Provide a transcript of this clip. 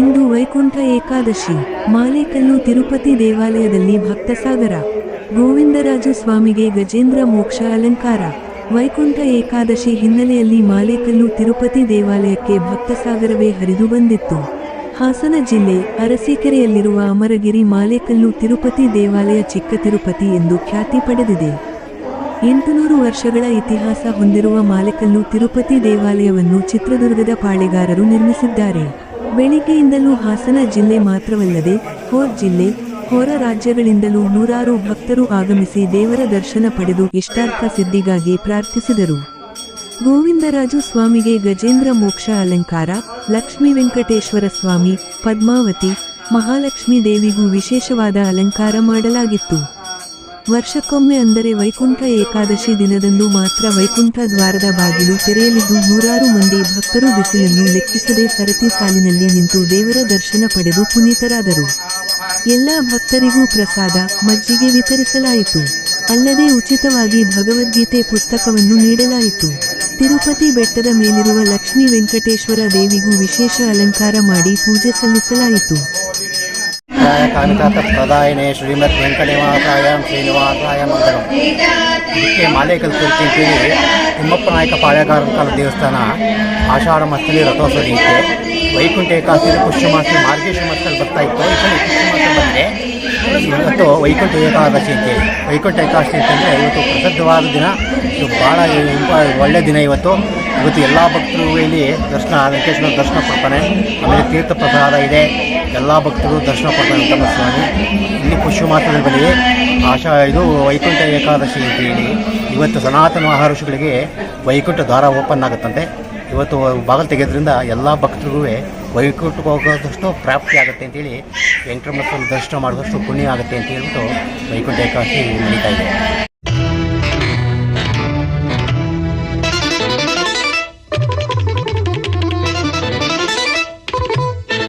ಇಂದು ವೈಕುಂಠ ಏಕಾದಶಿ. ಮಾಲೇಕಲ್ಲು ತಿರುಪತಿ ದೇವಾಲಯದಲ್ಲಿ ಭಕ್ತಸಾಗರ. ಗೋವಿಂದರಾಜು ಸ್ವಾಮಿಗೆ ಗಜೇಂದ್ರ ಮೋಕ್ಷ ಅಲಂಕಾರ. ವೈಕುಂಠ ಏಕಾದಶಿ ಹಿನ್ನೆಲೆಯಲ್ಲಿ ಮಾಲೇಕಲ್ಲು ತಿರುಪತಿ ದೇವಾಲಯಕ್ಕೆ ಭಕ್ತಸಾಗರವೇ ಹರಿದು ಬಂದಿತ್ತು. ಹಾಸನ ಜಿಲ್ಲೆ ಅರಸೀಕೆರೆಯಲ್ಲಿರುವ ಅಮರಗಿರಿ ಮಾಲೇಕಲ್ಲು ತಿರುಪತಿ ದೇವಾಲಯ ಚಿಕ್ಕ ತಿರುಪತಿ ಎಂದು ಖ್ಯಾತಿ ಪಡೆದಿದೆ. ಎಂಟುನೂರು ವರ್ಷಗಳ ಇತಿಹಾಸ ಹೊಂದಿರುವ ಮಾಲೇಕಲ್ಲು ತಿರುಪತಿ ದೇವಾಲಯವನ್ನು ಚಿತ್ರದುರ್ಗದ ಪಾಳೆಗಾರರು ನಿರ್ಮಿಸಿದ್ದಾರೆ. ಬೆಳಿಗ್ಗೆಯಿಂದಲೂ ಹಾಸನ ಜಿಲ್ಲೆ ಮಾತ್ರವಲ್ಲದೆ ಹೋರ್ ಜಿಲ್ಲೆ, ಹೊರ ರಾಜ್ಯಗಳಿಂದಲೂ ನೂರಾರು ಭಕ್ತರು ಆಗಮಿಸಿ ದೇವರ ದರ್ಶನ ಪಡೆದು ಇಷ್ಟಾರ್ಥ ಸಿದ್ಧಿಗಾಗಿ ಪ್ರಾರ್ಥಿಸಿದರು. ಗೋವಿಂದರಾಜು ಸ್ವಾಮಿಗೆ ಗಜೇಂದ್ರ ಮೋಕ್ಷ ಅಲಂಕಾರ, ಲಕ್ಷ್ಮೀ ವೆಂಕಟೇಶ್ವರ ಸ್ವಾಮಿ, ಪದ್ಮಾವತಿ, ಮಹಾಲಕ್ಷ್ಮೀ ದೇವಿಗೂ ವಿಶೇಷವಾದ ಅಲಂಕಾರ ಮಾಡಲಾಗಿತ್ತು. ವರ್ಷಕ್ಕೊಮ್ಮೆ ಅಂದರೆ ವೈಕುಂಠ ಏಕಾದಶಿ ದಿನದಂದು ಮಾತ್ರ ವೈಕುಂಠ ದ್ವಾರದ ಬಾಗಿಲು ತೆರೆಯಲಿದ್ದು ನೂರಾರು ಮಂದಿ ಭಕ್ತರು ಬಿಸಿಲನ್ನು ಲೆಕ್ಕಿಸದೆ ಸರತಿ ಸಾಲಿನಲ್ಲಿ ನಿಂತು ದೇವರ ದರ್ಶನ ಪಡೆದು ಪುನೀತರಾದರು. ಎಲ್ಲ ಭಕ್ತರಿಗೂ ಪ್ರಸಾದ, ಮಜ್ಜಿಗೆ ವಿತರಿಸಲಾಯಿತು. ಅಲ್ಲದೆ ಉಚಿತವಾಗಿ ಭಗವದ್ಗೀತೆ ಪುಸ್ತಕವನ್ನು ನೀಡಲಾಯಿತು. ತಿರುಪತಿ ಬೆಟ್ಟದ ಮೇಲಿರುವ ಲಕ್ಷ್ಮೀ ವೆಂಕಟೇಶ್ವರ ದೇವಿಗೂ ವಿಶೇಷ ಅಲಂಕಾರ ಮಾಡಿ ಪೂಜೆ ಸಲ್ಲಿಸಲಾಯಿತು. ಾಯ ಕಾಮಿತಾತ ಪ್ರದಾಯನೆ ಶ್ರೀಮದ್ ವೆಂಕಟನಿವಾಸಾಯ ಶ್ರೀನಿವಾಸಾಯ ಮಂಗಳಂ ಇದಕ್ಕೆ ತಿರುಪತಿ ಅಂತೇಳಿ ತಿಮ್ಮಪ್ಪ ನಾಯಕ ಕಾಲ ದೇವಸ್ಥಾನ ಆಷಾಢ ಮಾಸದಲ್ಲಿ ರಥೋತ್ಸವ ನಡೆಯುತ್ತೆ ವೈಕುಂಠ ಏಕಾದಶಿ ಪುಷ್ಯಮಾಸ ಮಾರ್ಗೇಶ್ವರ ಮಾಸದಲ್ಲಿ ಬರ್ತಾ ಇತ್ತು. ಈ ಇವತ್ತು ವೈಕುಂಠ ಏಕಾದಶಿ ಅಂತೇಳಿ ವೈಕುಂಠ ಏಕಾದಶಿ ಅಂತಂದರೆ ಇವತ್ತು ಪ್ರಸಿದ್ಧವಾದ ದಿನ. ಇದು ಭಾಳ ಇಂಪ- ಒಳ್ಳೆ ದಿನ ಇವತ್ತು. ಇವತ್ತು ಎಲ್ಲ ಭಕ್ತರು ಇಲ್ಲಿ ದರ್ಶನ, ವೆಂಕಟೇಶ್ವರ ದರ್ಶನ ಕೊಡ್ತಾನೆ ಆಮೇಲೆ ತೀರ್ಥ ಪ್ರಸಾದ ಇದೆ. ಎಲ್ಲ ಭಕ್ತರು ದರ್ಶನ ಕೊಡ್ತಾನೆ ಅಂತ ಸ್ವಾಮಿ. ಇಲ್ಲಿ ಪುಷ್ಯ ಮಾಸದಲ್ಲಿ ಬಳಿ ಆಶಾ, ಇದು ವೈಕುಂಠ ಏಕಾದಶಿ ಅಂತ ಹೇಳಿ ಇವತ್ತು ಸನಾತನ ಮಹರ್ಷಿಗಳಿಗೆ ವೈಕುಂಠ ದ್ವಾರ ಓಪನ್ ಆಗುತ್ತಂತೆ. ಇವತ್ತು ಬಾಗಿಲು ತೆಗೆಯೋದ್ರಿಂದ ಎಲ್ಲ ಭಕ್ತರಿಗೂ ವೈಕುಂಠಕ್ಕೆ ಹೋಗೋದಷ್ಟು ಪ್ರಾಪ್ತಿ ಆಗುತ್ತೆ ಅಂತೇಳಿ ವೆಂಕಟರಮಣ ದರ್ಶನ ಮಾಡಿದಷ್ಟು ಪುಣ್ಯ ಆಗುತ್ತೆ ಅಂತ ಹೇಳ್ಬಿಟ್ಟು ವೈಕುಂಠ ಏಕಾದಶಿ ನಡೀತಾ ಇದೆ.